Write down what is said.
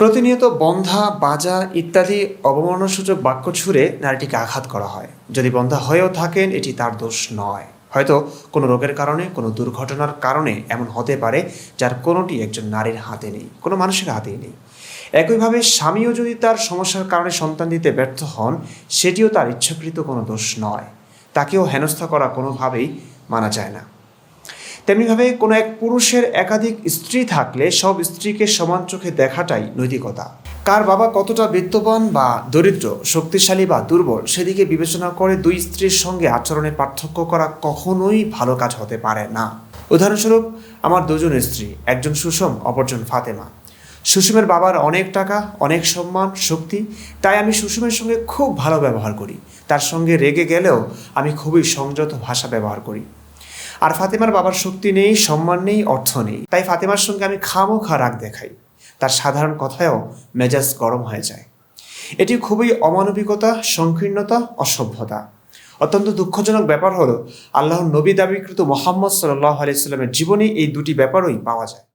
প্রতিনিয়ত বন্ধা, বাজা ইত্যাদি অবমাননাসূচক বাক্য ছুড়ে নারীটিকে আঘাত করা হয়। যদি বন্ধা হয়েও থাকেন, এটি তার দোষ নয়। হয়তো কোনো রোগের কারণে, কোনো দুর্ঘটনার কারণে এমন হতে পারে যার কোনোটি একজন নারীর হাতে নেই, কোনো মানুষের হাতেই নেই। একইভাবে স্বামীও যদি তার সমস্যার কারণে সন্তান দিতে ব্যর্থ হন, সেটিও তার ইচ্ছাকৃত কোনো দোষ নয়। তাকেও হেনস্থা করা কোনোভাবেই মানা যায় না। তেমনিভাবে কোনো এক পুরুষের একাধিক স্ত্রী থাকলে সব স্ত্রীকে সমান চোখে দেখাটাই নৈতিকতা। কার বাবা কতটা বিত্তবান বা দরিদ্র, শক্তিশালী বা দুর্বল, সেদিকে বিবেচনা করে দুই স্ত্রীর সঙ্গে আচরণে পার্থক্য করা কখনোই ভালো কাজ হতে পারে না। উদাহরণস্বরূপ, আমার দুজন স্ত্রী, একজন সুষম, অপরজন ফাতেমা। সুষুমের বাবার অনেক টাকা, অনেক সম্মান, শক্তি, তাই আমি সুষমের সঙ্গে খুব ভালো ব্যবহার করি। তার সঙ্গে রেগে গেলেও আমি খুবই সংযত ভাষা ব্যবহার করি। আর ফাতেমার বাবার শক্তি নেই, সম্মান নেই, অর্থ নেই। তাই ফাতেমার সঙ্গে আমি খামোখা রাগ দেখাই। তার সাধারণ কথায়ও মেজাজ গরম হয়ে যায়। এটি খুবই অমানবিকতা, সংকীর্ণতা, অসভ্যতা। অত্যন্ত দুঃখজনক ব্যাপার হলো, আল্লাহর নবী দাবিকৃত মোহাম্মদ সাল্লাহ আলিয়া জীবনে এই দুটি ব্যাপারই পাওয়া যায়।